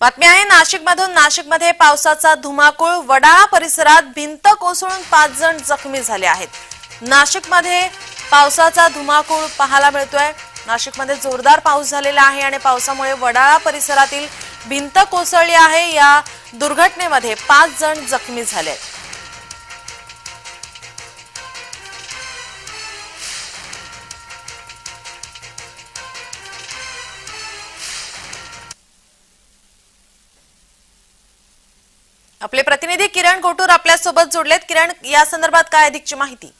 बातमी आहे नाशिकमधून नाशिकमध्ये पावसाचा धुमाकूळ वडाळा परिसरात भिंत कोसळून पाच जण जखमी झाले आहेत. नाशिकमध्ये पावसाचा धुमाकूळ पाहायला मिळतोय. नाशिकमध्ये जोरदार पाऊस झालेला आहे आणि पावसामुळे वडाळा परिसरातील भिंत कोसळली आहे. या दुर्घटनेमध्ये पाच जण जखमी झाले आहेत. आपले प्रतिनिधी किरण कोटूर आपल्यासोबत जोडलेत. किरण या संदर्भात काय अधिकची माहिती?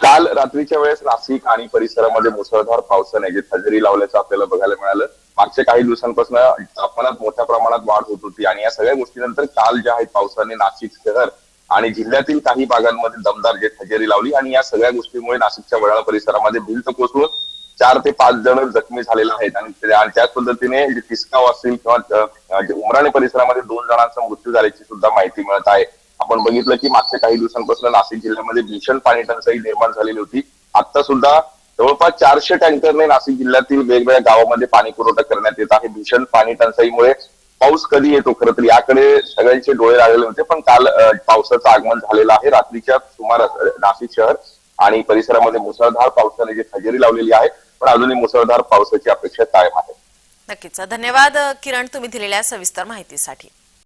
काल रात्रीच्या वेळेस नाशिक आणि परिसरामध्ये मुसळधार पावसाने जे हजेरी लावल्याचं आपल्याला बघायला मिळालं मागच्या काही दिवसांपासून तापमानात मोठ्या प्रमाणात वाढ होत होती आणि या सगळ्या गोष्टीनंतर काल ज्या आहेत पावसाने नाशिक शहर आणि जिल्ह्यातील काही भागांमध्ये दमदार जे हजेरी लावली आणि या सगळ्या गोष्टीमुळे नाशिकच्या वडाळा परिसरामध्ये भिंत कोसळून चार ते पाच जण जखमी झालेले आहेत. आणि त्या त्याच पद्धतीने जे तिसगाव किंवा उमराणे परिसरामध्ये दोन जणांचा मृत्यू झाल्याची सुद्धा माहिती मिळत आहे. आपण बघितलं की मागच्या काही दिवसांपासून नाशिक जिल्ह्यामध्ये भीषण पाणी टंचाई निर्माण झालेली होती. आता सुद्धा जवळपास चारशे टँकरने नाशिक जिल्ह्यातील वेगवेगळ्या गावामध्ये पाणी पुरवठा करण्यात येत आहे. भीषण पाणी टंचाईमुळे पाऊस कधी येतो खरं तर याकडे सगळ्यांचे डोळे लागलेले होते. पण काल पावसाचं आगमन झालेलं आहे. रात्रीच्या सुमारास नाशिक शहर आणि परिसरामध्ये मुसळधार पावसाने जी हजेरी लावलेली आहे पण अजूनही मुसळधार पावसाची अपेक्षा कायम आहे. नक्कीच. धन्यवाद किरण तुम्ही दिलेल्या सविस्तर माहितीसाठी.